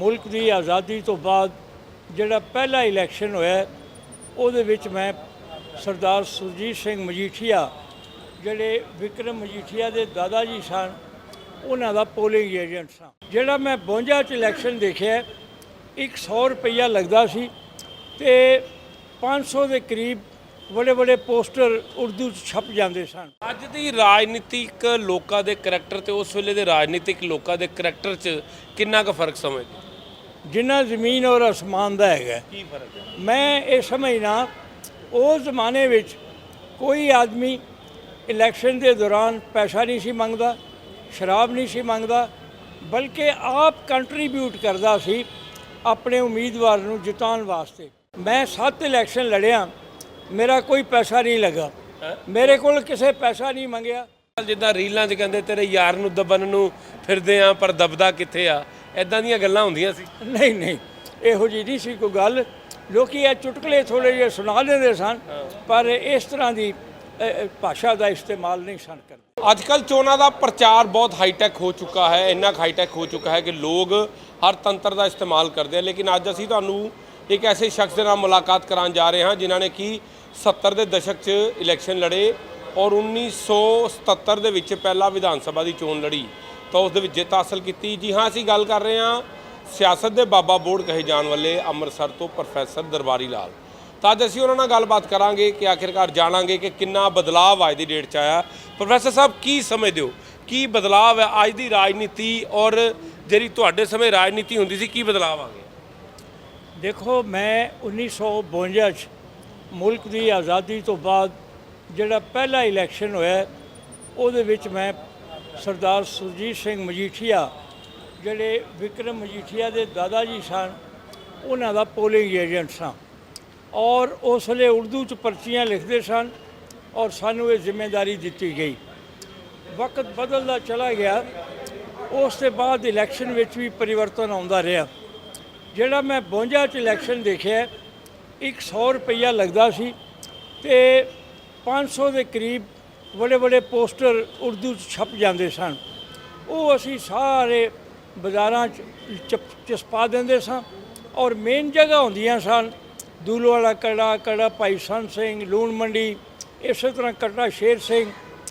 ਮੁਲਕ ਦੀ ਆਜ਼ਾਦੀ ਤੋਂ ਬਾਅਦ ਜਿਹੜਾ ਪਹਿਲਾ ਇਲੈਕਸ਼ਨ ਹੋਇਆ, ਉਹਦੇ ਵਿੱਚ ਮੈਂ ਸਰਦਾਰ ਸੁਰਜੀਤ ਸਿੰਘ ਮਜੀਠੀਆ, ਜਿਹੜੇ ਵਿਕਰਮ ਮਜੀਠੀਆ ਦੇ ਦਾਦਾ ਜੀ ਸਨ, ਉਹਨਾਂ ਦਾ ਪੋਲਿੰਗ ਏਜੰਟ ਸਾਂ। ਜਿਹੜਾ ਮੈਂ 52 ਚ ਇਲੈਕਸ਼ਨ ਦੇਖਿਆ 100 ਰੁਪਈਆ ਲੱਗਦਾ ਸੀ ਤੇ 500 ਦੇ ਕਰੀਬ ਬੜੇ ਬੜੇ ਪੋਸਟਰ ਉਰਦੂ ਚ ਛਪ ਜਾਂਦੇ ਸਨ। ਅੱਜ ਦੀ ਰਾਜਨੀਤਿਕ ਲੋਕਾਂ ਦੇ ਕਰੈਕਟਰ ਤੇ ਉਸ ਵੇਲੇ ਦੇ ਰਾਜਨੀਤਿਕ ਲੋਕਾਂ ਦੇ ਕਰੈਕਟਰ 'ਚ ਕਿੰਨਾ ਕੁ ਫ਼ਰਕ ਸਮਝਦੇ ਜਿੰਨਾ ਜ਼ਮੀਨ ਔਰ ਅਸਮਾਨ ਦਾ ਹੈਗਾ। ਕੀ ਫ਼ਰਕ ਹੈ? ਮੈਂ ਇਹ ਸਮਝਣਾ ਉਸ ਜ਼ਮਾਨੇ ਵਿੱਚ ਕੋਈ ਆਦਮੀ ਇਲੈਕਸ਼ਨ ਦੇ ਦੌਰਾਨ ਪੈਸਾ ਨਹੀਂ ਸੀ ਮੰਗਦਾ ਸ਼ਰਾਬ ਨਹੀਂ ਸੀ ਮੰਗਦਾ ਬਲਕਿ ਆਪ ਕੰਟਰੀਬਿਊਟ ਕਰਦਾ ਸੀ ਆਪਣੇ ਉਮੀਦਵਾਰ ਨੂੰ ਜਿਤਾਉਣ ਵਾਸਤੇ। ਮੈਂ ਸੱਤ ਇਲੈਕਸ਼ਨ ਲੜਿਆ ਮੇਰਾ ਕੋਈ ਪੈਸਾ ਨਹੀਂ ਲੱਗਾ। ਮੇਰੇ ਕੋਲ ਕਿਸੇ ਪੈਸਾ ਨਹੀਂ ਮੰਗਿਆ। ਜਿੱਦਾਂ ਰੀਲਾਂ 'ਚ ਕਹਿੰਦੇ ਤੇਰੇ ਯਾਰ ਨੂੰ ਦਬਨ ਨੂੰ ਫਿਰਦੇ ਆ ਪਰ ਦਬਦਾ ਕਿੱਥੇ ਆ? ਐਦਾਂ ਦੀਆਂ ਗੱਲਾਂ ਹੁੰਦੀਆਂ ਸੀ। ਨਹੀਂ ਨਹੀਂ। ਇਹੋ ਜਿਹੀ ਨਹੀਂ ਸੀ ਕੋਈ ਗੱਲ। ਲੋਕੀ ਇਹ ਚੁਟਕਲੇ ਥੋੜੇ ਜਿਹੇ ਸੁਣਾ ਦਿੰਦੇ ਸਨ ਪਰ ਇਸ ਤਰ੍ਹਾਂ ਦੀ ਭਾਸ਼ਾ ਦਾ ਇਸਤੇਮਾਲ ਨਹੀਂ ਸਨ ਕਰਦੇ। ਅੱਜ ਕੱਲ ਚੋਣਾਂ ਦਾ ਪ੍ਰਚਾਰ ਬਹੁਤ ਹਾਈਟੈਕ ਹੋ ਚੁੱਕਾ ਹੈ ਇੰਨਾ ਹਾਈਟੈਕ ਹੋ ਚੁੱਕਾ ਹੈ ਕਿ ਲੋਕ ਹਰ ਤੰਤਰ ਦਾ ਇਸਤੇਮਾਲ ਕਰਦੇ ਆ। ਲੇਕਿਨ ਅੱਜ ਅਸੀਂ ਤੁਹਾਨੂੰ ਇੱਕ ਐਸੇ ਸ਼ਖਸ ਦੇ ਨਾਲ ਮੁਲਾਕਾਤ ਕਰਾਉਣ ਜਾ ਰਹੇ ਹਾਂ ਜਿਨ੍ਹਾਂ ਨੇ ਕਿ 70 ਦੇ ਦਸ਼ਕ 'ਚ ਇਲੈਕਸ਼ਨ ਲੜੇ ਔਰ 1977 ਦੇ ਵਿੱਚ ਪਹਿਲਾ ਵਿਧਾਨ ਸਭਾ ਦੀ ਚੋਣ ਲੜੀ। ਤਾਂ ਉਸ ਦੇ ਵਿੱਚ ਜਿੱਤ ਹਾਸਲ ਕੀਤੀ। ਜੀ ਹਾਂ, ਅਸੀਂ ਗੱਲ ਕਰ ਰਹੇ ਹਾਂ ਸਿਆਸਤ ਦੇ ਬਾਬਾ ਬੋਰਡ ਕਹੇ ਜਾਣ ਵਾਲੇ ਅੰਮ੍ਰਿਤਸਰ ਤੋਂ ਪ੍ਰੋਫੈਸਰ ਦਰਬਾਰੀ ਲਾਲ। ਤਾਂ ਅੱਜ ਅਸੀਂ ਉਹਨਾਂ ਨਾਲ ਗੱਲਬਾਤ ਕਰਾਂਗੇ ਕਿ ਆਖਿਰਕਾਰ ਜਾਣਾਂਗੇ ਕਿ ਕਿੰਨਾ ਬਦਲਾਅ ਅੱਜ ਦੀ ਡੇਟ 'ਚ ਆਇਆ। ਪ੍ਰੋਫੈਸਰ ਸਾਹਿਬ, ਕੀ ਸਮਝਦੇ ਹੋ ਕੀ ਬਦਲਾਅ ਹੈ ਅੱਜ ਦੀ ਰਾਜਨੀਤੀ? ਔਰ ਜਿਹੜੀ ਤੁਹਾਡੇ ਸਮੇਂ ਰਾਜਨੀਤੀ ਹੁੰਦੀ ਸੀ, ਕੀ ਬਦਲਾਅ ਆ ਗਿਆ? ਦੇਖੋ, ਮੈਂ 1952 ਚ ਮੁਲਕ ਦੀ ਆਜ਼ਾਦੀ ਤੋਂ ਬਾਅਦ ਜਿਹੜਾ ਪਹਿਲਾ ਇਲੈਕਸ਼ਨ ਹੋਇਆ, ਉਹਦੇ ਵਿੱਚ ਮੈਂ ਸਰਦਾਰ ਸੁਰਜੀਤ ਸਿੰਘ ਮਜੀਠੀਆ, ਜਿਹੜੇ ਵਿਕਰਮ ਮਜੀਠੀਆ ਦੇ ਦਾਦਾ ਜੀ ਸਨ, ਉਹਨਾਂ ਦਾ ਪੋਲਿੰਗ ਏਜੰਟ ਸਾਂ ਔਰ ਉਸ ਵੇਲੇ ਉਰਦੂ ਚ ਪਰਚੀਆਂ ਲਿਖਦੇ ਸਨ ਔਰ ਸਾਨੂੰ ਇਹ ਜ਼ਿੰਮੇਵਾਰੀ ਦਿੱਤੀ ਗਈ। ਵਕਤ ਬਦਲਦਾ ਚਲਾ ਗਿਆ, ਉਸ ਤੋਂ ਬਾਅਦ ਇਲੈਕਸ਼ਨ ਵਿੱਚ ਵੀ ਪਰਿਵਰਤਨ ਆਉਂਦਾ ਰਿਹਾ। ਜਿਹੜਾ ਮੈਂ 52 ਚ ਇਲੈਕਸ਼ਨ ਦੇਖਿਆ 100 ਰੁਪਈਆ ਲੱਗਦਾ ਸੀ ਤੇ 500 ਦੇ ਕਰੀਬ ਬੜੇ ਬੜੇ ਪੋਸਟਰ ਉਰਦੂ ਚ ਛਪ ਜਾਂਦੇ ਸਨ। ਉਹ ਅਸੀਂ ਸਾਰੇ ਬਾਜ਼ਾਰਾਂ ਚ ਚਸਪਾ ਦਿੰਦੇ ਸਾਂ ਔਰ ਮੇਨ ਜਗ੍ਹਾ ਹੁੰਦੀਆਂ ਸਨ। ਦੂਲੋ ਵਾਲਾ ਕੜਾ ਕੜਾ ਭਾਈ ਸੰਤ ਸਿੰਘ ਲੂਣ ਮੰਡੀ ਇਸੇ ਤਰ੍ਹਾਂ ਕਟੜਾ ਸ਼ੇਰ ਸਿੰਘ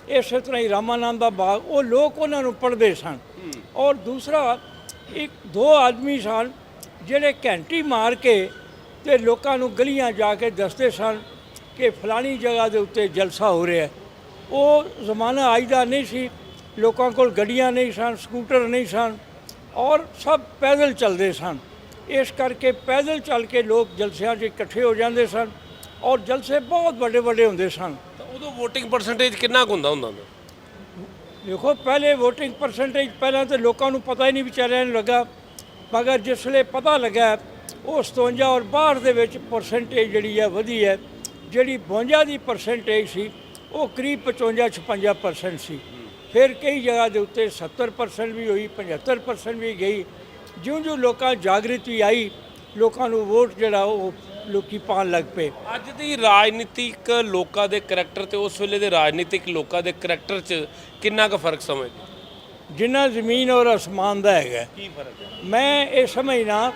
ਇਸੇ ਤਰ੍ਹਾਂ ਹੀ ਰਾਮਾਨੰਦ ਦਾ ਬਾਗ ਉਹ ਲੋਕ ਉਹਨਾਂ ਨੂੰ ਪੜ੍ਹਦੇ ਸਨ। ਔਰ ਦੂਸਰਾ ਇੱਕ ਦੋ ਆਦਮੀ ਸਨ ਜਿਹੜੇ ਘੰਟੀ ਮਾਰ ਕੇ ਤੇ ਲੋਕਾਂ ਨੂੰ ਗਲੀਆਂ ਜਾ ਕੇ ਦੱਸਦੇ ਸਨ ਕਿ ਫਲਾਣੀ ਜਗ੍ਹਾ ਦੇ ਉੱਤੇ ਜਲਸਾ ਹੋ ਰਿਹਾ ਹੈ। ਉਹ ਜ਼ਮਾਨਾ ਅੱਜ ਦਾ ਨਹੀਂ ਸੀ। ਲੋਕਾਂ ਕੋਲ ਗੱਡੀਆਂ ਨਹੀਂ ਸਨ ਸਕੂਟਰ ਨਹੀਂ ਸਨ ਔਰ ਸਭ ਪੈਦਲ ਚੱਲਦੇ ਸਨ। ਇਸ ਕਰਕੇ ਪੈਦਲ ਚੱਲ ਕੇ ਲੋਕ ਜਲਸਿਆਂ 'ਚ ਇਕੱਠੇ ਹੋ ਜਾਂਦੇ ਸਨ ਔਰ ਜਲਸੇ ਬਹੁਤ ਵੱਡੇ ਵੱਡੇ ਹੁੰਦੇ ਸਨ। ਤਾਂ ਉਦੋਂ VOTING ਪਰਸੈਂਟੇਜ ਕਿੰਨਾ ਕੁ ਹੁੰਦਾ ਹੁੰਦਾ ਦੇਖੋ ਪਹਿਲੇ VOTING ਪਰਸੈਂਟੇਜ ਪਹਿਲਾਂ ਤਾਂ ਲੋਕਾਂ ਨੂੰ ਪਤਾ ਹੀ ਨਹੀਂ ਵਿਚਾਰਿਆਂ ਨੂੰ ਲੱਗਾ। ਮਗਰ ਜਿਸ ਵੇਲੇ ਪਤਾ ਲੱਗਾ ਉਹ 57 ਔਰ 62 ਦੇ ਵਿੱਚ ਪਰਸੈਂਟੇਜ ਜਿਹੜੀ ਹੈ ਵਧੀ ਹੈ। ਜਿਹੜੀ 52 ਦੀ ਪਰਸੈਂਟੇਜ ਸੀ ਉਹ ਕਰੀਬ 55 56% ਸੀ। ਫਿਰ ਕਈ ਜਗ੍ਹਾ ਦੇ ਉੱਤੇ 70% ਵੀ ਹੋਈ 75% ਵੀ ਗਈ। ਜਿਉਂ-ਜਿਉਂ ਲੋਕਾਂ ਜਾਗ੍ਰਿਤੀ ਆਈ ਲੋਕਾਂ ਨੂੰ ਵੋਟ ਜਿਹੜਾ ਉਹ ਲੋਕੀ ਪਾਉਣ ਲੱਗ ਪਏ। ਅੱਜ ਦੀ ਰਾਜਨੀਤਿਕ ਲੋਕਾਂ ਦੇ ਕਰੈਕਟਰ ਤੇ ਉਸ ਵੇਲੇ ਦੇ ਰਾਜਨੀਤਿਕ ਲੋਕਾਂ ਦੇ ਕਰੈਕਟਰ 'ਚ ਕਿੰਨਾ ਕੁ ਫ਼ਰਕ ਸਮਝਦੇ? ਜਿੰਨਾ ਜ਼ਮੀਨ ਔਰ ਅਸਮਾਨ ਦਾ ਹੈਗਾ। ਕੀ ਫ਼ਰਕ ਹੈ? ਮੈਂ ਇਹ ਸਮਝਣਾ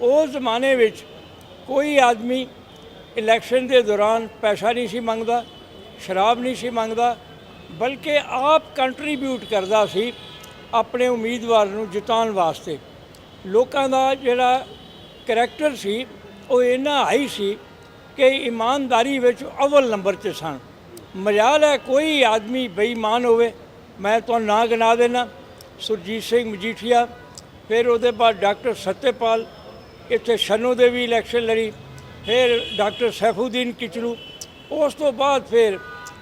ਉਸ ਜ਼ਮਾਨੇ ਵਿੱਚ ਕੋਈ ਆਦਮੀ ਇਲੈਕਸ਼ਨ ਦੇ ਦੌਰਾਨ ਪੈਸਾ ਨਹੀਂ ਸੀ ਮੰਗਦਾ ਸ਼ਰਾਬ ਨਹੀਂ ਸੀ ਮੰਗਦਾ, ਬਲਕਿ ਆਪ ਕੰਟਰੀਬਿਊਟ ਕਰਦਾ ਸੀ ਆਪਣੇ ਉਮੀਦਵਾਰ ਨੂੰ ਜਿਤਾਉਣ ਵਾਸਤੇ। ਲੋਕਾਂ ਦਾ ਜਿਹੜਾ ਕਰੈਕਟਰ ਸੀ, ਉਹ ਇੰਨਾ ਹਾਈ ਸੀ ਕਿ ਇਮਾਨਦਾਰੀ ਵਿੱਚ ਅਵਲ ਨੰਬਰ 'ਤੇ ਸਨ। ਮਜਾਲ ਹੈ, ਕੋਈ ਆਦਮੀ ਬੇਈਮਾਨ ਹੋਵੇ, ਮੈਂ ਤੁਹਾਨੂੰ ਨਾਂ ਗਿਣਾ ਦੇਣਾ ਸੁਰਜੀਤ ਸਿੰਘ ਮਜੀਠੀਆ, ਫਿਰ ਉਹਦੇ ਬਾਅਦ ਡਾਕਟਰ ਸੱਤੇਪਾਲ, ਇੱਥੇ ਸ਼ਨੋ ਦੇ ਵੀ ਇਲੈਕਸ਼ਨ ਲੜੀ, ਫਿਰ ਡਾਕਟਰ ਸੈਫੂਦੀਨ ਕਿਚਲੂ। ਉਸ ਤੋਂ ਬਾਅਦ ਫਿਰ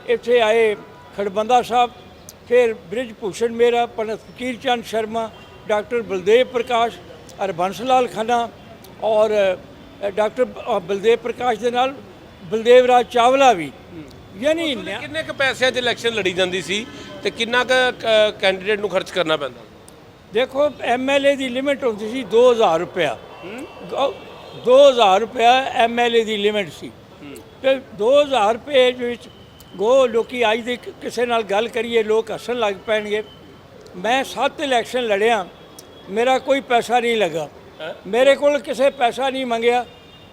ਇੱਥੇ ਆਏ ਖੜਬੰਦਾ ਸਾਹਿਬ ਫਿਰ ਬ੍ਰਿਜ ਭੂਸ਼ਣ ਮੇਰਾ ਪੰਡਤ ਫਕੀਰ ਚੰਦ ਸ਼ਰਮਾ ਡਾਕਟਰ ਬਲਦੇਵ ਪ੍ਰਕਾਸ਼ ਔਰ ਬੰਸ ਲਾਲ ਖੰਨਾ ਔਰ ਡਾਕਟਰ ਬਲਦੇਵ ਪ੍ਰਕਾਸ਼ ਦੇ ਨਾਲ ਬਲਦੇਵ ਰਾਜ ਚਾਵਲਾ ਵੀ। ਯਾਨੀ ਕਿੰਨੇ ਕੁ ਪੈਸਿਆਂ 'ਚ ਇਲੈਕਸ਼ਨ ਲੜੀ ਜਾਂਦੀ ਸੀ ਤੇ ਕਿੰਨਾ ਕੁ ਕੈਂਡੀਡੇਟ ਨੂੰ ਖਰਚ ਕਰਨਾ ਪੈਂਦਾ? ਦੇਖੋ ਐਮਐਲਏ ਦੀ ਲਿਮਿਟ ਹੁੰਦੀ ਸੀ 2000 ਰੁਪਇਆ। 2000 ਰੁਪਇਆ ਐਮਐਲਏ ਦੀ ਲਿਮਿਟ ਸੀ। ਤੇ 2000 ਰੁਪਏ ਵਿੱਚ ਗੋ ਲੋਕੀ ਅੱਜ ਦੇ ਕਿਸੇ ਨਾਲ ਗੱਲ ਕਰੀਏ ਲੋਕ ਹੱਸਣ ਲੱਗ ਪੈਣਗੇ। ਮੈਂ ਸੱਤ ਇਲੈਕਸ਼ਨ ਲੜਿਆ ਮੇਰਾ ਕੋਈ ਪੈਸਾ ਨਹੀਂ ਲੱਗਾ। ਮੇਰੇ ਕੋਲ ਕਿਸੇ ਪੈਸਾ ਨਹੀਂ ਮੰਗਿਆ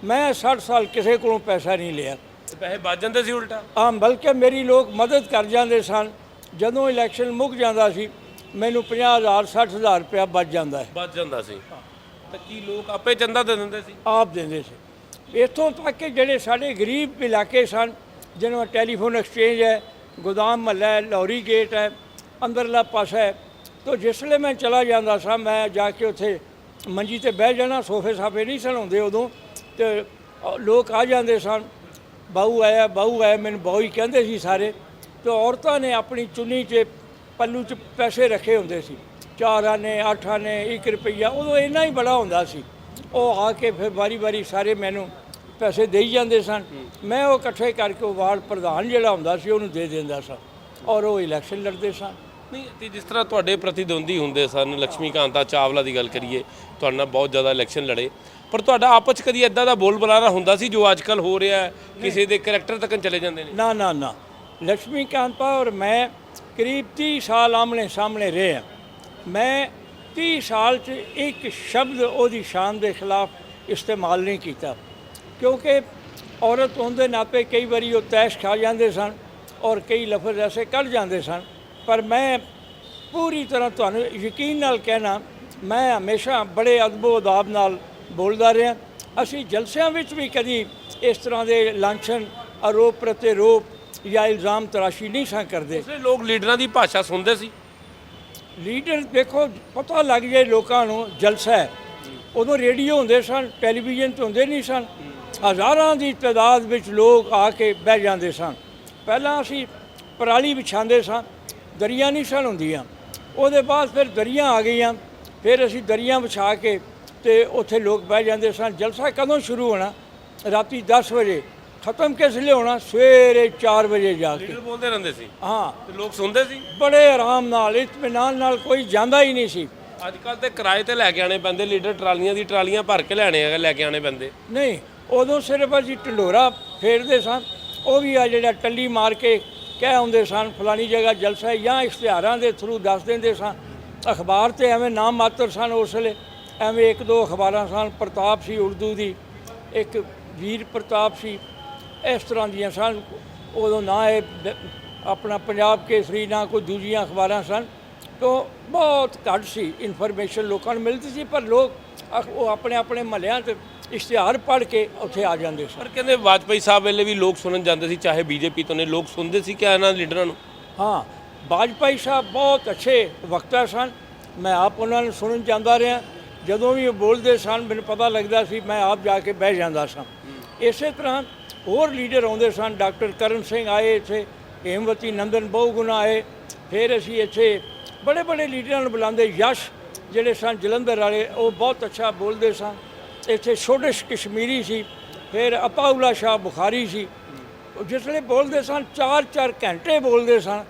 ਮੈਂ 60 ਸਾਲ ਕਿਸੇ ਕੋਲੋਂ ਪੈਸਾ ਨਹੀਂ ਲਿਆ। ਪੈਸੇ ਬਚ ਜਾਂਦੇ ਸੀ ਉਲਟਾ? ਆ ਬਲਕਿ ਮੇਰੀ ਲੋਕ ਮਦਦ ਕਰ ਜਾਂਦੇ ਸਨ। ਜਦੋਂ ਇਲੈਕਸ਼ਨ ਮੁੱਕ ਜਾਂਦਾ ਸੀ ਮੈਨੂੰ 50000 60000 ਰੁਪਇਆ ਬਚ ਜਾਂਦਾ ਹੈ ਬਚ ਜਾਂਦਾ ਸੀ। ਤਾਂ ਕੀ ਲੋਕ ਆਪੇ ਚੰਦਾ ਦੇ ਦਿੰਦੇ ਸੀ? ਆਪ ਦਿੰਦੇ ਸੀ। ਇੱਥੋਂ ਤੱਕ ਕਿ ਜਿਹੜੇ ਸਾਡੇ ਗਰੀਬ ਇਲਾਕੇ ਸਨ ਜਿਹਨਾਂ ਟੈਲੀਫੋਨ ਐਕਸਚੇਂਜ ਹੈ, ਗੋਦਾਮ ਮਹੱਲਾ ਹੈ ਲੌਰੀ ਗੇਟ ਹੈ, ਅੰਦਰਲਾ ਪਾਸਾ ਹੈ। ਤੋ ਜਿਸ ਵੇਲੇ ਮੈਂ ਚਲਾ ਜਾਂਦਾ ਸਾਂ, ਮੈਂ ਜਾ ਕੇ ਉੱਥੇ ਮੰਜੀ ਤੇ ਬਹਿ ਜਾਣਾ, ਸੋਫੇ ਸਾਫੇ ਨਹੀਂ ਸਨ ਹੁੰਦੇ ਉਦੋਂ, ਤੇ ਲੋਕ ਆ ਜਾਂਦੇ ਸਨ। ਬਾਹੂ ਆਇਆ ਬਾਹੂ ਆਇਆ, ਮੈਨੂੰ ਬਾਹੂ ਹੀ ਕਹਿੰਦੇ ਸੀ ਸਾਰੇ। ਤੇ ਔਰਤਾਂ ਨੇ ਆਪਣੀ ਚੁੰਨੀ 'ਚ, ਪੱਲੂ 'ਚ ਪੈਸੇ ਰੱਖੇ ਹੁੰਦੇ ਸੀ। ਚਾਰ ਆਨੇ, ਅੱਠ ਆਨੇ 1 ਰੁਪਈਆ, ਉਦੋਂ ਇੰਨਾ ਹੀ ਬੜਾ ਹੁੰਦਾ ਸੀ। ਉਹ ਆ ਕੇ ਫਿਰ ਵਾਰੀ-ਵਾਰੀ ਸਾਰੇ ਮੈਨੂੰ ਪੈਸੇ ਦੇਈ ਜਾਂਦੇ ਸਨ। ਮੈਂ ਉਹ ਇਕੱਠੇ ਕਰਕੇ ਉਹ ਵਾਰਡ ਪ੍ਰਧਾਨ ਜਿਹੜਾ ਹੁੰਦਾ ਸੀ ਉਹਨੂੰ ਦੇ ਦਿੰਦਾ ਸਾਂ। ਔਰ ਉਹ ਇਲੈਕਸ਼ਨ ਲੜਦੇ ਸਨ ਨਹੀਂ ਤੇ ਜਿਸ ਤਰ੍ਹਾਂ ਤੁਹਾਡੇ ਪ੍ਰਤੀਦਵੰਦੀ ਹੁੰਦੇ ਸਨ ਲక్ష్ਮੀ ਕਾਂਤਾ ਚਾਵਲਾ ਦੀ ਗੱਲ ਕਰੀਏ ਤੁਹਾਡੇ ਨਾਲ ਬਹੁਤ ਜ਼ਿਆਦਾ ਇਲੈਕਸ਼ਨ ਲੜੇ। ਪਰ ਤੁਹਾਡਾ ਆਪਸ ਚ ਕਦੀ ਐਦਾਂ ਦਾ ਬੋਲ ਬੁਲਾਰਾ ਹੁੰਦਾ ਸੀ ਜੋ ਅੱਜ ਕੱਲ ਹੋ ਰਿਹਾ ਕਿਸੇ ਦੇ ਕੈਰੈਕਟਰ ਤੱਕ ਚਲੇ ਜਾਂਦੇ ਨੇ? ਨਾ ਨਾ ਨਾ। ਲక్ష్ਮੀ ਕਾਂਤਾ ਔਰ ਮੈਂ ਕਰੀਬ 30 ਸਾਲ ਆਮਣੇ ਸਾਹਮਣੇ ਰਹੇ ਹਾਂ। ਮੈਂ 30 ਸਾਲ 'ਚ ਇੱਕ ਸ਼ਬਦ ਉਹਦੀ ਸ਼ਾਨ ਦੇ ਖਿਲਾਫ ਇਸਤੇਮਾਲ ਨਹੀਂ ਕੀਤਾ। ਕਿਉਂਕਿ ਔਰਤ ਹੋਣ ਦੇ ਨਾਤੇ ਕਈ ਵਾਰੀ ਉਹ ਤੈਸ਼ ਖਾ ਜਾਂਦੇ ਸਨ ਔਰ ਕਈ ਲਫ਼ਜ਼ ਐਸੇ ਕੱਢ ਜਾਂਦੇ ਸਨ। ਪਰ ਮੈਂ ਪੂਰੀ ਤਰ੍ਹਾਂ ਤੁਹਾਨੂੰ ਯਕੀਨ ਨਾਲ ਕਹਿਣਾ ਮੈਂ ਹਮੇਸ਼ਾ ਬੜੇ ਅਦਬੋ ਅਦਾਬ ਨਾਲ ਬੋਲਦਾ ਰਿਹਾ। ਅਸੀਂ ਜਲਸਿਆਂ ਵਿੱਚ ਵੀ ਕਦੀ ਇਸ ਤਰ੍ਹਾਂ ਦੇ ਲਾਂਛਨ ਆਰੋਪ ਪ੍ਰਤੀਰੋਪ ਜਾਂ ਇਲਜ਼ਾਮ ਤਰਾਸ਼ੀ ਨਹੀਂ ਸਾਂ ਕਰਦੇ। ਦੂਸਰੇ ਲੋਕ ਲੀਡਰਾਂ ਦੀ ਭਾਸ਼ਾ ਸੁਣਦੇ ਸੀ। ਲੀਡਰ ਦੇਖੋ ਪਤਾ ਲੱਗ ਜਾਏ ਲੋਕਾਂ ਨੂੰ ਜਲਸਾ ਹੈ। ਉਦੋਂ ਰੇਡੀਓ ਹੁੰਦੇ ਸਨ ਟੈਲੀਵਿਜ਼ਨ ਤੇ ਹੁੰਦੇ ਨਹੀਂ ਸਨ। ਹਜ਼ਾਰਾਂ ਦੀ ਤਾਦਾਦ ਵਿੱਚ ਲੋਕ ਆ ਕੇ ਬਹਿ ਜਾਂਦੇ ਸਨ। ਪਹਿਲਾਂ ਅਸੀਂ ਪਰਾਲੀ ਵਿਛਾਉਂਦੇ ਸਾਂ ਦਰੀਆਂ ਨਹੀਂ ਸਨ ਹੁੰਦੀਆਂ। ਉਹਦੇ ਬਾਅਦ ਫਿਰ ਦਰੀਆਂ ਆ ਗਈਆਂ ਫਿਰ ਅਸੀਂ ਦਰੀਆਂ ਵਿਛਾ ਕੇ ਤੇ ਉੱਥੇ ਲੋਕ ਬਹਿ ਜਾਂਦੇ ਸਨ। ਜਲਸਾ ਕਦੋਂ ਸ਼ੁਰੂ ਹੋਣਾ? ਰਾਤੀ 10 ਵਜੇ। ਖਤਮ ਕਿਸ ਲਈ ਹੋਣਾ? ਸਵੇਰੇ 4 ਵਜੇ ਜਾ ਕੇ। ਲੀਡਰ ਬੋਲਦੇ ਰਹਿੰਦੇ ਸੀ? ਹਾਂ। ਤੇ ਲੋਕ ਸੁਣਦੇ ਸੀ? ਬੜੇ ਆਰਾਮ ਨਾਲ ਇਤਮਾਨਾਨ ਨਾਲ ਕੋਈ ਜਾਂਦਾ ਹੀ ਨਹੀਂ ਸੀ। ਅੱਜ ਕੱਲ ਤੇ ਕਿਰਾਏ ਤੇ ਲੈ ਕੇ ਆਣੇ ਪੈਂਦੇ। ਲੀਡਰ ਟਰਾਲੀਆਂ ਦੀ ਟਰਾਲੀਆਂ ਭਰ ਕੇ ਲੈਣੇ ਆ ਲੈ ਕੇ ਆਣੇ ਪੈਂਦੇ। ਨਹੀਂ ਉਦੋਂ ਸਿਰਫ ਅਸੀਂ ਢੰਡੋਰਾ ਫੇਰਦੇ ਸਾਂ, ਉਹ ਵੀ ਆ ਜਿਹੜਾ ਟੱਲੀ ਮਾਰ ਕੇ ਕਹਿ ਆਉਂਦੇ ਸਨ ਫਲਾਣੀ ਜਗ੍ਹਾ ਜਲਸਾ ਹੈ ਜਾਂ ਇਸ਼ਤਿਹਾਰਾਂ ਦੇ ਥਰੂ ਦੱਸ ਦਿੰਦੇ ਸਾਂ। ਅਖਬਾਰ ਤੇ ਐਵੇਂ ਨਾਮ ਮਾਤਰ ਸਨ ਉਸ ਵੇਲੇ, ਐਵੇਂ ਇੱਕ ਦੋ ਅਖਬਾਰਾਂ ਸਨ, ਪ੍ਰਤਾਪ ਸੀ ਉਰਦੂ ਦੀ, ਇੱਕ ਵੀਰ ਪ੍ਰਤਾਪ ਸੀ, ਇਸ ਤਰ੍ਹਾਂ ਦੀਆਂ ਸਨ। ਉਦੋਂ ਨਾ ਇਹ ਆਪਣਾ ਪੰਜਾਬ ਕੇਸਰੀ ਨਾ ਕੋਈ ਦੂਜੀਆਂ ਅਖਬਾਰਾਂ ਸਨ। ਤੋ ਬਹੁਤ ਘੱਟ ਸੀ, ਇਨਫੋਰਮੇਸ਼ਨ ਲੋਕਾਂ ਨੂੰ ਮਿਲਦੀ ਸੀ, ਪਰ ਲੋਕ ਅਖ- ਉਹ ਆਪਣੇ ਆਪਣੇ ਮਹੱਲਿਆਂ ਤੇ ਇਸ਼ਤਿਹਾਰ ਪੜ੍ਹ ਕੇ ਉੱਥੇ ਆ ਜਾਂਦੇ ਸਨ ਪਰ ਕਹਿੰਦੇ ਵਾਜਪਾਈ ਸਾਹਿਬ ਵੇਲੇ ਵੀ ਲੋਕ ਸੁਣਨ ਜਾਂਦੇ ਸੀ ਚਾਹੇ ਬੀਜੇਪੀ ਤੋਂ ਨੇ ਲੋਕ ਸੁਣਦੇ ਸੀ ਕਿ ਇਹਨਾਂ ਲੀਡਰਾਂ ਨੂੰ? ਹਾਂ ਵਾਜਪਾਈ ਸਾਹਿਬ ਬਹੁਤ ਅੱਛੇ ਵਕਤਾ ਸਨ। ਮੈਂ ਆਪ ਉਹਨਾਂ ਨੂੰ ਸੁਣਨ ਜਾਂਦਾ ਰਿਹਾ। ਜਦੋਂ ਵੀ ਉਹ ਬੋਲਦੇ ਸਨ ਮੈਨੂੰ ਪਤਾ ਲੱਗਦਾ ਸੀ ਮੈਂ ਆਪ ਜਾ ਕੇ ਬਹਿ ਜਾਂਦਾ ਸਾਂ। ਇਸੇ ਤਰ੍ਹਾਂ ਹੋਰ ਲੀਡਰ ਆਉਂਦੇ ਸਨ ਡਾਕਟਰ ਕਰਨ ਸਿੰਘ ਆਏ ਇੱਥੇ ਹੇਮਵਤੀ ਨੰਦਨ ਬਹੁਗੁਣਾ ਆਏ ਫਿਰ ਅਸੀਂ ਇੱਥੇ ਬੜੇ ਬੜੇ ਲੀਡਰਾਂ ਨੂੰ ਬੁਲਾਉਂਦੇ। ਯਸ਼ ਜਿਹੜੇ ਸਨ ਜਲੰਧਰ ਵਾਲੇ ਉਹ ਬਹੁਤ ਅੱਛਾ ਬੋਲਦੇ ਸਨ। ਇੱਥੇ ਛੋਟੇਸ਼ ਕਸ਼ਮੀਰੀ ਸੀ ਫਿਰ ਅਪਾਉਲਾ ਸ਼ਾਹ ਬੁਖਾਰੀ ਸੀ। ਉਹ ਜਿਸ ਵੇਲੇ ਬੋਲਦੇ ਸਨ 4-4 ਘੰਟੇ ਬੋਲਦੇ ਸਨ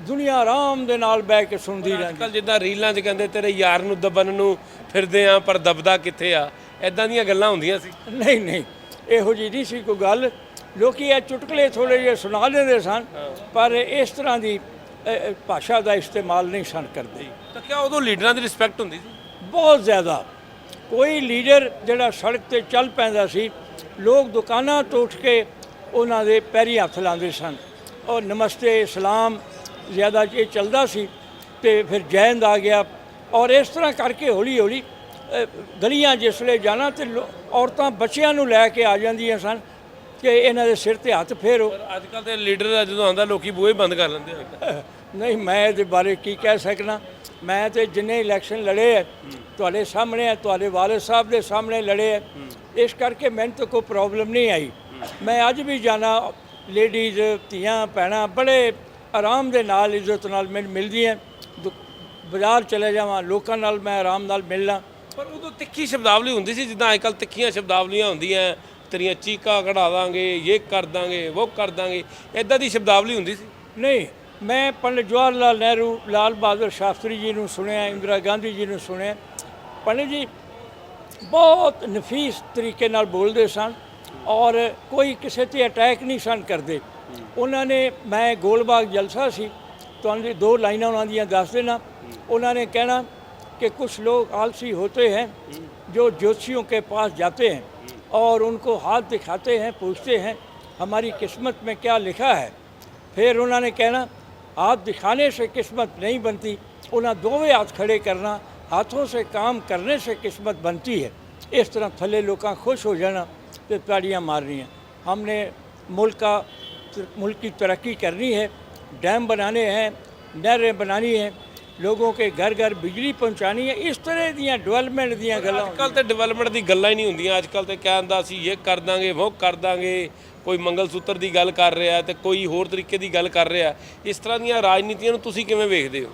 ਦੁਨੀਆ ਆਰਾਮ ਦੇ ਨਾਲ ਬਹਿ ਕੇ ਸੁਣਦੀ ਅੱਜ ਰਹਿੰਦੀ। ਕੱਲ ਜਿੱਦਾਂ ਰੀਲਾਂ 'ਚ ਕਹਿੰਦੇ ਤੇਰੇ ਯਾਰ ਨੂੰ ਦਬਨ ਨੂੰ ਫਿਰਦੇ ਆ ਪਰ ਦਬਦਾ ਕਿੱਥੇ ਆ? ਐਦਾਂ ਦੀਆਂ ਗੱਲਾਂ ਹੁੰਦੀਆਂ ਸੀ। ਨਹੀਂ ਨਹੀਂ ਇਹੋ ਜਿਹੀ ਨਹੀਂ ਸੀ ਕੋਈ ਗੱਲ। ਲੋਕੀ ਇਹ ਚੁਟਕਲੇ ਥੋੜੇ ਜਿਹੇ ਸੁਣਾ ਦਿੰਦੇ ਸਨ ਪਰ ਇਸ ਤਰ੍ਹਾਂ ਦੀ ਭਾਸ਼ਾ ਦਾ ਇਸਤੇਮਾਲ ਨਹੀਂ ਸਨ ਕਰਦੇ। ਤਾਂ ਕਿਆ ਉਦੋਂ ਲੀਡਰਾਂ ਦੀ ਰਿਸਪੈਕਟ ਹੁੰਦੀ ਸੀ? ਬਹੁਤ ਜ਼ਿਆਦਾ। ਕੋਈ ਲੀਡਰ ਜਿਹੜਾ ਸੜਕ ਤੇ ਚੱਲ ਪੈਂਦਾ ਸੀ ਲੋਕ ਦੁਕਾਨਾਂ ਤੋਂ ਉੱਠ ਕੇ ਉਹਨਾਂ ਦੇ ਪੈਰੀ ਹੱਥ ਲਾਉਂਦੇ ਸਨ। ਔਰ ਨਮਸਤੇ ਸਲਾਮ ਜ਼ਿਆਦਾ ਇਹ ਚੱਲਦਾ ਸੀ ਤੇ ਫਿਰ ਜੈਨਦ ਆ ਗਿਆ। ਔਰ ਇਸ ਤਰ੍ਹਾਂ ਕਰਕੇ ਹੌਲੀ ਹੌਲੀ ਗਲੀਆਂ ਜਿਸ ਵੇਲੇ ਜਾਣਾ ਤੇ ਔਰਤਾਂ ਬੱਚਿਆਂ ਨੂੰ ਲੈ ਕੇ ਆ ਜਾਂਦੀਆਂ ਸਨ ਕਿ ਇਹਨਾਂ ਦੇ ਸਿਰ ਤੇ ਹੱਥ ਫੇਰੋ। ਅੱਜ ਕੱਲ ਤੇ ਲੀਡਰ ਜਦੋਂ ਆਉਂਦਾ ਲੋਕੀ ਬੂਹੇ ਬੰਦ ਕਰ ਲੈਂਦੇ ਆ। ਨਹੀਂ ਮੈਂ ਇਹਦੇ ਬਾਰੇ ਕੀ ਕਹਿ ਸਕਣਾ ਮੈਂ ਤੇ ਜਿੰਨੇ ਇਲੈਕਸ਼ਨ ਲੜੇ ਹੈ ਤੁਹਾਡੇ ਸਾਹਮਣੇ ਹੈ ਤੁਹਾਡੇ ਵਾਲਿਦ ਸਾਹਿਬ ਦੇ ਸਾਹਮਣੇ ਲੜੇ ਹੈ ਇਸ ਕਰਕੇ ਮੈਨੂੰ ਤਾਂ ਕੋਈ ਪ੍ਰੋਬਲਮ ਨਹੀਂ ਆਈ। ਮੈਂ ਅੱਜ ਵੀ ਜਾਣਾ ਲੇਡੀਜ਼ ਧੀਆਂ ਭੈਣਾਂ ਬੜੇ ਆਰਾਮ ਦੇ ਨਾਲ ਇੱਜ਼ਤ ਨਾਲ ਮੈਨੂੰ ਮਿਲਦੀਆਂ ਬਾਜ਼ਾਰ ਚਲੇ ਜਾਵਾਂ ਲੋਕਾਂ ਨਾਲ ਮੈਂ ਆਰਾਮ ਨਾਲ ਮਿਲਣਾ। ਪਰ ਉਦੋਂ ਤਿੱਖੀ ਸ਼ਬਦਾਵਲੀ ਹੁੰਦੀ ਸੀ ਜਿੱਦਾਂ ਅੱਜਕੱਲ ਤਿੱਖੀਆਂ ਸ਼ਬਦਾਵਲੀਆਂ ਹੁੰਦੀਆਂ ਤੇਰੀਆਂ ਚੀਕਾਂ ਕਢਾ ਦਾਂਗੇ ਇਹ ਕਰ ਦਾਂਗੇ ਉਹ ਕਰ ਦਾਂਗੇ ਐਦਾਂ ਦੀ ਸ਼ਬਦਾਵਲੀ ਹੁੰਦੀ ਸੀ? ਨਹੀਂ ਮੈਂ ਪੰਡਿਤ ਜਵਾਹਰ ਲਾਲ ਨਹਿਰੂ ਲਾਲ ਬਹਾਦਰ ਸ਼ਾਸਤਰੀ ਜੀ ਨੂੰ ਸੁਣਿਆ ਇੰਦਰਾ ਗਾਂਧੀ ਜੀ ਨੂੰ ਸੁਣਿਆ ਪੰਡਿਤ ਜੀ ਬਹੁਤ ਨਫੀਸ ਤਰੀਕੇ ਨਾਲ ਬੋਲਦੇ ਸਨ ਔਰ ਕੋਈ ਕਿਸੇ ਤੇ ਅਟੈਕ ਨਹੀਂ ਸਨ ਕਰਦੇ ਉਹਨਾਂ ਨੇ ਮੈਂ ਗੋਲਬਾਗ ਜਲਸਾ ਸੀ ਤੁਹਾਨੂੰ ਜੀ ਦੋ ਲਾਈਨਾਂ ਉਹਨਾਂ ਦੀਆਂ ਦੱਸ ਦੇਣਾ ਉਹਨਾਂ ਨੇ ਕਹਿਣਾ कि कुछ लोग आलसी होते हैं जो ज्योतिषियों के पास जाते हैं और उनको हाथ दिखाते हैं पूछते हैं हमारी किस्मत में क्या लिखा है फिर उन्होंने कहना हाथ दिखाने से किस्मत नहीं बनती उन्हें दोवे हाथ खड़े करना हाथों से काम करने से किस्मत बनती है इस तरह थले लोग खुश हो जाना तो ताड़ियाँ मारनियाँ हमने मुल्क का मुल्क की तरक्की करनी है डैम बनाने हैं नहरें बनानी हैं लोगों के घर घर बिजली पहुंचानी है इस तरह दियाँ डेवलपमेंट दियाँ गल्लां ਅੱਜ ਕੱਲ ਤੇ ਡਿਵੈਲਪਮੈਂਟ ਦੀ ਗੱਲਾਂ ਹੀ ਨਹੀਂ ਹੁੰਦੀਆਂ ਅੱਜ ਕੱਲ ਤੇ ਕਹਿੰਦਾ ਅਸੀਂ ਇਹ ਕਰ ਦਾਂਗੇ ਉਹ ਕਰ ਦਾਂਗੇ ਕੋਈ ਮੰਗਲ ਸੂਤਰ ਦੀ ਗੱਲ ਕਰ ਰਿਹਾ ਤੇ ਕੋਈ ਹੋਰ ਤਰੀਕੇ ਦੀ ਗੱਲ ਕਰ ਰਿਹਾ, ਇਸ ਤਰ੍ਹਾਂ ਦੀਆਂ ਰਾਜਨੀਤੀਆਂ ਨੂੰ ਤੁਸੀਂ ਕਿਵੇਂ ਵੇਖਦੇ ਹੋ?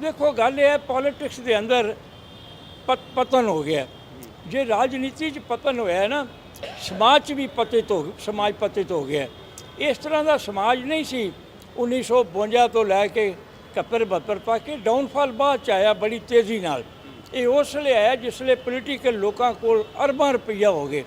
ਦੇਖੋ, ਗੱਲ ਇਹ ਹੈ ਪੋਲਿਟਿਕਸ ਦੇ ਅੰਦਰ ਪਤ- ਪਤਨ ਹੋ ਗਿਆ। ਜੇ ਰਾਜਨੀਤੀ 'ਚ ਪਤਨ ਹੋਇਆ ਨਾ, ਸਮਾਜ 'ਚ ਵੀ ਪਤਿਤ ਹੋ, ਸਮਾਜ ਪਤਿਤ ਹੋ ਗਿਆ। ਇਸ ਤਰ੍ਹਾਂ ਦਾ ਸਮਾਜ ਨਹੀਂ ਸੀ। 1952 ਤੋਂ ਲੈ ਕੇ 71 72 ਤੱਕ ਇਹ ਡਾਊਨਫਾਲ ਬਾਅਦ ਚ ਆਇਆ ਬੜੀ ਤੇਜ਼ੀ ਨਾਲ। ਇਹ ਉਸ ਲਈ ਆਇਆ ਜਿਸ ਵੇਲੇ ਪੋਲੀਟੀਕਲ ਲੋਕਾਂ ਕੋਲ ਅਰਬਾਂ ਰੁਪਈਆ ਹੋ ਗਏ।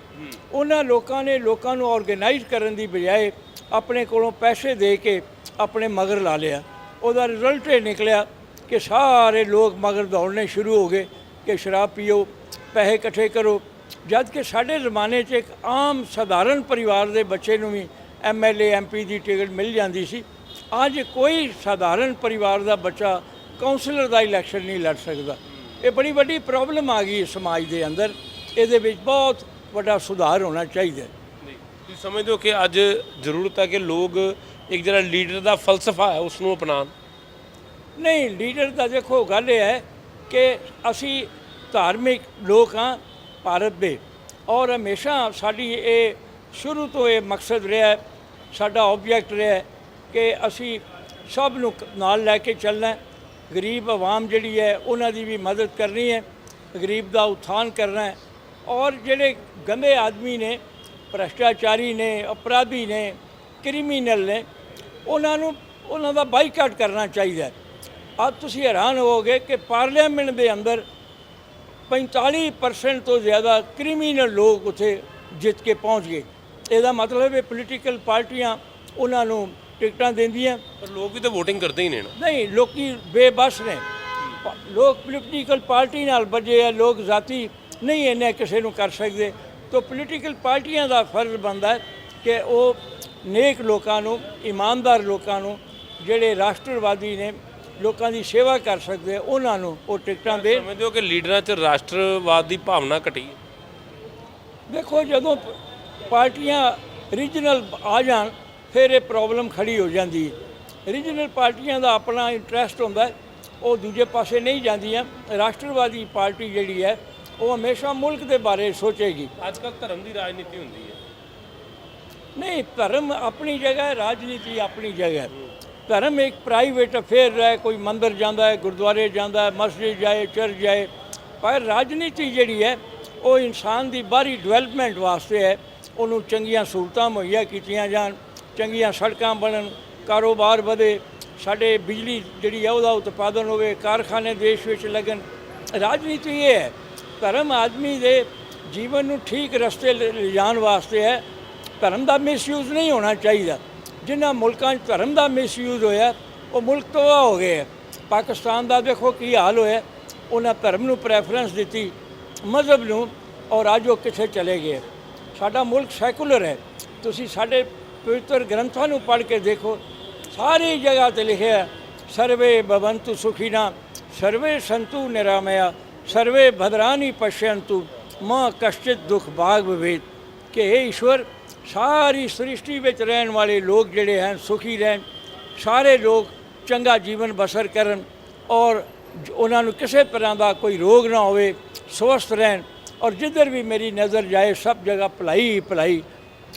ਉਹਨਾਂ ਲੋਕਾਂ ਨੇ ਲੋਕਾਂ ਨੂੰ ਆਰਗੇਨਾਈਜ਼ ਕਰਨ ਦੀ ਬਜਾਏ ਆਪਣੇ ਕੋਲੋਂ ਪੈਸੇ ਦੇ ਕੇ ਆਪਣੇ ਮਗਰ ਲਾ ਲਿਆ। ਉਹਦਾ ਰਿਜ਼ਲਟ ਇਹ ਨਿਕਲਿਆ ਕਿ ਸਾਰੇ ਲੋਕ ਮਗਰ ਦੌੜਨੇ ਸ਼ੁਰੂ ਹੋ ਗਏ ਕਿ ਸ਼ਰਾਬ ਪੀਓ, ਪੈਸੇ ਇਕੱਠੇ ਕਰੋ। ਜਦ ਕਿ ਸਾਡੇ ਜ਼ਮਾਨੇ 'ਚ ਇੱਕ ਆਮ ਸਧਾਰਨ ਪਰਿਵਾਰ ਦੇ ਬੱਚੇ ਨੂੰ ਵੀ ਐਮਐਲਏ ਐਮਪੀ ਦੀ ਟਿਕਟ ਮਿਲ ਜਾਂਦੀ ਸੀ। ਅੱਜ ਕੋਈ ਸਧਾਰਨ ਪਰਿਵਾਰ ਦਾ ਬੱਚਾ ਕਾਉਂਸਲਰ ਦਾ ਇਲੈਕਸ਼ਨ ਨਹੀਂ ਲੜ ਸਕਦਾ। ਇਹ ਬੜੀ ਵੱਡੀ ਪ੍ਰੋਬਲਮ ਆ ਗਈ ਸਮਾਜ ਦੇ ਅੰਦਰ। ਇਹਦੇ ਵਿੱਚ ਬਹੁਤ ਵੱਡਾ ਸੁਧਾਰ ਹੋਣਾ ਚਾਹੀਦਾ। ਤੁਸੀਂ ਸਮਝਦੇ ਹੋ ਕਿ ਅੱਜ ਜ਼ਰੂਰਤ ਹੈ ਕਿ ਲੋਕ ਇੱਕ ਜਿਹੜਾ ਲੀਡਰ ਦਾ ਫਲਸਫਾ ਹੈ ਉਸ ਨੂੰ ਅਪਣਾਉਣ। ਨਹੀਂ ਲੀਡਰ ਦਾ ਦੇਖੋ ਗੱਲ ਇਹ ਹੈ ਕਿ ਅਸੀਂ ਧਾਰਮਿਕ ਲੋਕ ਹਾਂ ਭਾਰਤ ਦੇ। ਔਰ ਹਮੇਸ਼ਾ ਸਾਡੀ ਇਹ ਸ਼ੁਰੂ ਤੋਂ ਇਹ ਮਕਸਦ ਰਿਹਾ ਹੈ, ਸਾਡਾ ਆਬਜੈਕਟ ਰਿਹਾ ਹੈ ਕਿ ਅਸੀਂ ਸਭ ਨੂੰ ਨਾਲ ਲੈ ਕੇ ਚੱਲਣਾ ਗਰੀਬ ਆਵਾਮ ਜਿਹੜੀ ਹੈ, ਉਹਨਾਂ ਦੀ ਵੀ ਮਦਦ ਕਰਨੀ ਹੈ, ਗਰੀਬ ਦਾ ਉਥਾਨ ਕਰਨਾ ਹੈ। ਔਰ ਜਿਹੜੇ ਗੰਦੇ ਆਦਮੀ ਨੇ, ਭ੍ਰਸ਼ਟਾਚਾਰੀ ਨੇ, ਅਪਰਾਧੀ ਨੇ, ਕ੍ਰਿਮੀਨਲ ਨੇ, ਉਹਨਾਂ ਨੂੰ, ਉਹਨਾਂ ਦਾ ਬਾਈਕਾਟ ਕਰਨਾ ਚਾਹੀਦਾ ਹੈ। ਅੱਜ ਤੁਸੀਂ ਹੈਰਾਨ ਹੋਵੋਗੇ ਕਿ ਪਾਰਲੀਮੈਂਟ ਦੇ ਅੰਦਰ 45% ਤੋਂ ਜ਼ਿਆਦਾ ਕ੍ਰਿਮੀਨਲ ਲੋਕ ਉੱਥੇ ਜਿੱਤ ਕੇ ਪਹੁੰਚ ਗਏ। ਇਹਦਾ ਮਤਲਬ ਹੈ ਪੋਲੀਟੀਕਲ ਪਾਰਟੀਆਂ ਉਹਨਾਂ ਨੂੰ ਟਿਕਟਾਂ ਦਿੰਦੀਆਂ। ਪਰ ਲੋਕ ਵੀ ਤਾਂ VOTING ਕਰਦੇ ਹੀ ਨੇ ਨਾ। ਨਹੀਂ ਲੋਕੀ ਬੇਬਸ ਨੇ। ਪ- ਲੋਕ ਪੋਲੀਟੀਕਲ ਪਾਰਟੀ ਨਾਲ ਬੱਝੇ ਆ ਲੋਕ ਜ਼ਾਤੀ ਨਹੀਂ ਇਹਨੇ ਕਿਸੇ ਨੂੰ ਕਰ ਸਕਦੇ। ਤਾਂ ਪੋਲੀਟੀਕਲ ਪਾਰਟੀਆਂ ਦਾ ਫਰਜ਼ ਬਣਦਾ ਹੈ ਕਿ ਉਹ ਨੇਕ ਲੋਕਾਂ ਨੂੰ ਇਮਾਨਦਾਰ ਲੋਕਾਂ ਨੂੰ ਜਿਹੜੇ ਰਾਸ਼ਟਰਵਾਦੀ ਨੇ ਲੋਕਾਂ ਦੀ ਸੇਵਾ ਕਰ ਸਕਦੇ ਆ, ਉਹਨਾਂ ਨੂੰ ਉਹ ਟਿਕਟਾਂ ਦੇ ਸਮਝਦੇ ਹੋ ਕਿ ਲੀਡਰਾਂ 'ਚ ਰਾਸ਼ਟਰਵਾਦ ਦੀ ਭਾਵਨਾ ਘਟੀ ਹੈ? ਦੇਖੋ ਜਦੋਂ ਪ- ਪਾਰਟੀਆਂ ਰੀਜਨਲ ਆ ਜਾਣ ਫਿਰ ਇਹ ਪ੍ਰੋਬਲਮ ਖੜੀ ਹੋ ਜਾਂਦੀ ਹੈ। ਰੀਜਨਲ ਪਾਰਟੀਆਂ ਦਾ ਆਪਣਾ ਇੰਟਰਸਟ ਹੁੰਦਾ ਉਹ ਦੂਜੇ ਪਾਸੇ ਨਹੀਂ ਜਾਂਦੀਆਂ। ਰਾਸ਼ਟਰਵਾਦੀ ਪਾਰਟੀ ਜਿਹੜੀ ਹੈ ਉਹ ਹਮੇਸ਼ਾ ਮੁਲਕ ਦੇ ਬਾਰੇ ਸੋਚੇਗੀ। ਅੱਜ ਕੱਲ ਧਰਮ ਦੀ ਰਾਜਨੀਤੀ ਹੁੰਦੀ ਹੈ। ਨਹੀਂ ਧਰਮ ਆਪਣੀ ਜਗ੍ਹਾ ਹੈ ਰਾਜਨੀਤੀ ਆਪਣੀ ਜਗ੍ਹਾ ਹੈ। ਧਰਮ ਇੱਕ ਪ੍ਰਾਈਵੇਟ ਅਫੇਅਰ ਹੈ ਕੋਈ ਮੰਦਰ ਜਾਂਦਾ ਹੈ ਗੁਰਦੁਆਰੇ ਜਾਂਦਾ ਹੈ ਮਸਜਿਦ ਜਾਏ ਚਰਚ ਜਾਏ। ਪਰ ਰਾਜਨੀਤੀ ਜਿਹੜੀ ਹੈ ਉਹ ਇਨਸਾਨ ਦੀ ਬਾਹਰੀ ਡਿਵੈਲਪਮੈਂਟ ਵਾਸਤੇ ਹੈ। ਉਹਨੂੰ ਚੰਗੀਆਂ ਸਹੂਲਤਾਂ ਮੁਹੱਈਆ ਕੀਤੀਆਂ ਜਾਣ ਚੰਗੀਆਂ ਸੜਕਾਂ ਬਣਨ, ਕਾਰੋਬਾਰ ਵਧੇ, ਸਾਡੇ ਬਿਜਲੀ ਜਿਹੜੀ ਹੈ ਉਹਦਾ ਉਤਪਾਦਨ ਹੋਵੇ, ਕਾਰਖਾਨੇ ਦੇਸ਼ ਵਿੱਚ ਲੱਗਣ। ਰਾਜਨੀਤੀ ਇਹ ਹੈ, ਧਰਮ ਆਦਮੀ ਦੇ ਜੀਵਨ ਨੂੰ ਠੀਕ ਰਸਤੇ ਲਿਜਾਣ ਵਾਸਤੇ ਹੈ। ਧਰਮ ਦਾ ਮਿਸਯੂਜ਼ ਨਹੀਂ ਹੋਣਾ ਚਾਹੀਦਾ। ਜਿਨ੍ਹਾਂ ਮੁਲਕਾਂ 'ਚ ਧਰਮ ਦਾ ਮਿਸਯੂਜ਼ ਹੋਇਆ, ਉਹ ਮੁਲਕ ਤਬਾਹ ਹੋ ਗਏ। ਹੈ। ਪਾਕਿਸਤਾਨ ਦਾ ਦੇਖੋ ਕੀ ਹਾਲ ਹੋਇਆ, ਉਹਨਾਂ ਧਰਮ ਨੂੰ ਪ੍ਰੈਫਰੈਂਸ ਦਿੱਤੀ, ਮਜ਼ਹਬ ਨੂੰ, ਔਰ ਅੱਜ ਉਹ ਕਿੱਥੇ ਚਲੇ ਗਏ। ਸਾਡਾ ਮੁਲਕ ਸੈਕੂਲਰ ਹੈ। ਤੁਸੀਂ ਸਾਡੇ ਪਵਿੱਤਰ ਗ੍ਰੰਥਾਂ ਨੂੰ ਪੜ੍ਹ ਕੇ ਦੇਖੋ, ਸਾਰੀ ਜਗ੍ਹਾ ਤੇ ਲਿਖਿਆ ਸਰਵੇ ਬਵੰਤੂ ਸੁਖੀਨਾ, ਸਰਵੇ ਸੰਤੂ ਨਿਰਾਮਇਆ, ਸਰਵੇ ਭਦਰਾਨੀ ਪਸ਼ਯੰਤੂ, ਮਾਂ ਕਸ਼ਚਿਤ ਦੁਖ ਭਾਗ ਭਵੇਤ ਕਿ ਇਹ ਈਸ਼ਵਰ, ਸਾਰੀ ਸ੍ਰਿਸ਼ਟੀ ਵਿੱਚ ਰਹਿਣ ਵਾਲੇ ਲੋਕ ਜਿਹੜੇ ਹਨ, ਸੁਖੀ ਰਹਿਣ, ਸਾਰੇ ਲੋਕ ਚੰਗਾ ਜੀਵਨ ਬਸਰ ਕਰਨ ਔਰ ਉਹਨਾਂ ਨੂੰ ਕਿਸੇ ਤਰ੍ਹਾਂ ਦਾ ਕੋਈ ਰੋਗ ਨਾ ਹੋਵੇ, ਸਵਸਥ ਰਹਿਣ ਔਰ ਜਿੱਧਰ ਵੀ ਮੇਰੀ ਨਜ਼ਰ ਜਾਏ, ਸਭ ਜਗ੍ਹਾ ਭਲਾਈ ਹੀ ਭਲਾਈ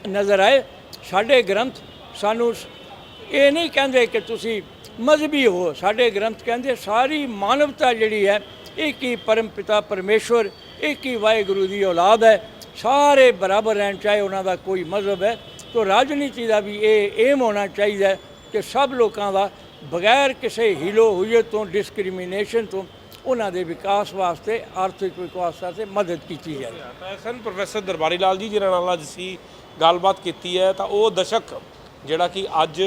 ਨਜ਼ਰ ਆਏ। ਸਾਡੇ ਗ੍ਰੰਥ ਸਾਨੂੰ ਇਹ ਨਹੀਂ ਕਹਿੰਦੇ ਕਿ ਤੁਸੀਂ ਮਜ਼ਹਬੀ ਹੋ। ਸਾਡੇ ਗ੍ਰੰਥ ਕਹਿੰਦੇ ਸਾਰੀ ਮਾਨਵਤਾ ਜਿਹੜੀ ਹੈ ਇੱਕ ਹੀ ਪਰਮ ਪਿਤਾ ਪਰਮੇਸ਼ਵਰ ਇੱਕ ਹੀ ਵਾਹਿਗੁਰੂ ਦੀ ਔਲਾਦ ਹੈ, ਸਾਰੇ ਬਰਾਬਰ ਰਹਿਣ, ਚਾਹੇ ਉਹਨਾਂ ਦਾ ਕੋਈ ਮਜ਼ਹਬ ਹੈ। ਤੋਂ ਰਾਜਨੀਤੀ ਦਾ ਵੀ ਇਹ ਏਮ ਹੋਣਾ ਚਾਹੀਦਾ ਕਿ ਸਭ ਲੋਕਾਂ ਦਾ ਬਗੈਰ ਕਿਸੇ ਹਿਲੋ ਹੁਜਤ ਤੋਂ ਡਿਸਕ੍ਰਿਮੀਨੇਸ਼ਨ ਤੋਂ ਉਹਨਾਂ ਦੇ ਵਿਕਾਸ ਵਾਸਤੇ, ਆਰਥਿਕ ਵਿਕਾਸ ਵਾਸਤੇ ਮਦਦ ਕੀਤੀ ਜਾਵੇ। ਤਾਂ ਪ੍ਰੋਫੈਸਰ ਦਰਬਾਰੀ ਲਾਲ ਜੀ ਜਿਹਨਾਂ ਨਾਲ ਅੱਜ ਅਸੀਂ ਗੱਲਬਾਤ ਕੀਤੀ ਹੈ, ਤਾਂ ਉਹ ਦਸ਼ਕ ਜਿਹੜਾ ਕਿ ਅੱਜ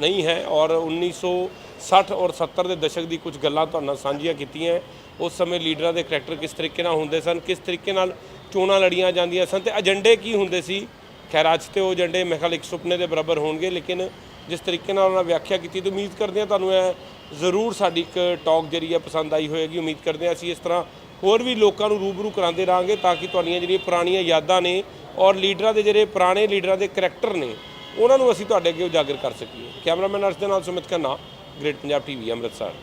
ਨਹੀਂ ਹੈ ਔਰ 60 ਔਰ 70 ਦੇ ਦਸ਼ਕ ਦੀ ਕੁਝ ਗੱਲਾਂ ਤੁਹਾਨੂੰ ਸਾਂਝੀਆਂ ਕੀਤੀਆਂ ਉਸ ਸਮੇਂ ਲੀਡਰਾਂ ਦੇ ਕਰੈਕਟਰ ਕਿਸ ਤਰੀਕੇ ਨਾਲ ਹੁੰਦੇ ਸਨ, ਕਿਸ ਤਰੀਕੇ ਨਾਲ ਚੋਣਾਂ ਲੜੀਆਂ ਜਾਂਦੀਆਂ ਸਨ ਤੇ ਏਜੰਡੇ ਕੀ ਹੁੰਦੇ ਸੀ? ਖੈਰ, ਅੱਜ ਤੇ ਉਹ ਏਜੰਡੇ ਮੇਰੇ ਖਿਆਲ ਇੱਕ ਸੁਪਨੇ ਦੇ ਬਰਾਬਰ ਹੋਣਗੇ, ਲੇਕਿਨ ਜਿਸ ਤਰੀਕੇ ਨਾਲ ਉਹਨਾਂ ਵਿਆਖਿਆ ਕੀਤੀ ਤੇ ਉਮੀਦ ਕਰਦੇ ਹਾਂ ਤੁਹਾਨੂੰ ਇਹ ਜ਼ਰੂਰ ਸਾਡੀ ਇੱਕ ਟਾਕ ਜਿਹੜੀ ਹੈ ਪਸੰਦ ਆਈ ਹੋਏਗੀ। ਉਮੀਦ ਕਰਦੇ ਹਾਂ ਅਸੀਂ ਇਸ ਤਰ੍ਹਾਂ ਹੋਰ ਵੀ ਲੋਕਾਂ ਨੂੰ ਰੂਬਰੂ ਕਰਾਉਂਦੇ ਰਹਾਂਗੇ ਤਾਂ ਕਿ ਤੁਹਾਡੀਆਂ ਜਿਹੜੀਆਂ ਪੁਰਾਣੀਆਂ ਯਾਦਾਂ ਨੇ ਔਰ ਲੀਡਰਾਂ ਦੇ ਜਿਹੜੇ ਪੁਰਾਣੇ ਲੀਡਰਾਂ ਦੇ ਕਰੈਕਟਰ ਨੇ, ਉਹਨਾਂ ਨੂੰ ਅਸੀਂ ਤੁਹਾਡੇ ਅੱਗੇ ਉਜਾਗਰ ਕਰ ਸਕੀਏ। ਕੈਮਰਾਮੈਨ ਅਰਸ਼ ਦੇ ਨਾਲ ਸੁਮਿਤ ਖੰਨਾ, ਗ੍ਰੇਟ ਪੰਜਾਬ ਟੀਵੀ, ਅੰਮ੍ਰਿਤਸਰ।